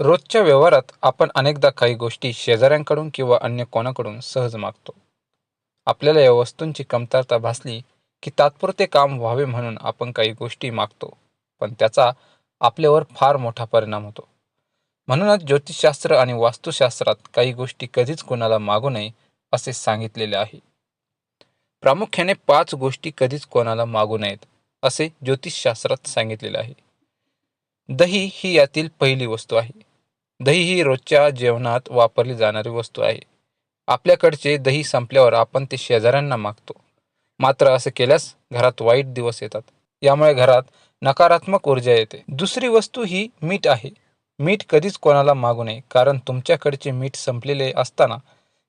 रोजच्या व्यवहारात आपण अनेकदा काही गोष्टी शेजाऱ्यांकडून किंवा अन्य कोणाकडून सहज मागतो. आपल्याला या वस्तूंची कमतरता भासली की तात्पुरते काम व्हावे म्हणून आपण काही गोष्टी मागतो पण त्याचा आपल्यावर फार मोठा परिणाम होतो. म्हणूनच ज्योतिषशास्त्र आणि वास्तुशास्त्रात काही गोष्टी कधीच कोणाला मागू नये असे सांगितलेले आहे. प्रामुख्याने पाच गोष्टी कधीच कोणाला मागू नयेत असे ज्योतिषशास्त्रात सांगितलेले आहे. दही ही यातील पहिली वस्तू आहे. दही ही रोजच्या जेवणात वापरली जाणारी वस्तू आहे. आपल्याकडचे दही संपल्यावर आपण ते शेजाऱ्यांना मागतो. मात्र असे केल्यास घरात वाईट दिवस येतात. यामुळे घरात नकारात्मक ऊर्जा येते. दुसरी वस्तू ही मीठ आहे. मीठ कधीच कोणाला मागू नये कारण तुमच्याकडचे मीठ संपलेले असताना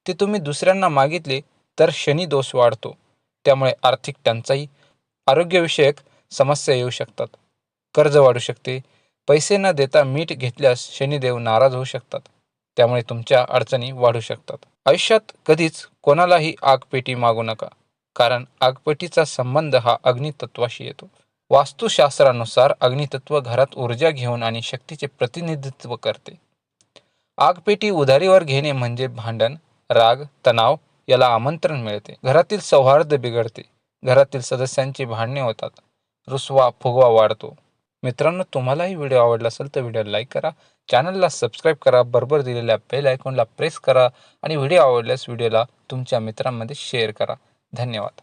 ते तुम्ही दुसऱ्यांना मागितले तर शनी दोष वाढतो. त्यामुळे आर्थिक टंचाई आरोग्यविषयक समस्या येऊ शकतात. कर्ज वाढू शकते पैसे न देता मीठ घेतल्यास शनिदेव नाराज होऊ शकतात. त्यामुळे तुमच्या अडचणी वाढू शकतात. आयुष्यात कधीच कोणालाही आगपेटी मागू नका. कारण आगपेटीचा संबंध हा अग्नितत्वाशी येतो. वास्तुशास्त्रानुसार अग्नितत्व घरात ऊर्जा घेऊन आणि शक्तीचे प्रतिनिधित्व करते. आगपेटी उधारीवर घेणे म्हणजे भांडण राग तणाव याला आमंत्रण मिळते. घरातील सौहार्द बिघडते. घरातील सदस्यांची भांडणे होतात. रुसवा फुगवा वाढतो. मित्रांनो तुम्हालाही व्हिडिओ आवडला असेल तर व्हिडिओ लाईक करा. चॅनलला सबस्क्राईब करा. बरोबर दिलेल्या बेल आयकॉनला प्रेस करा आणि व्हिडिओ आवडल्यास व्हिडिओला तुमच्या मित्रांमध्ये शेअर करा. धन्यवाद.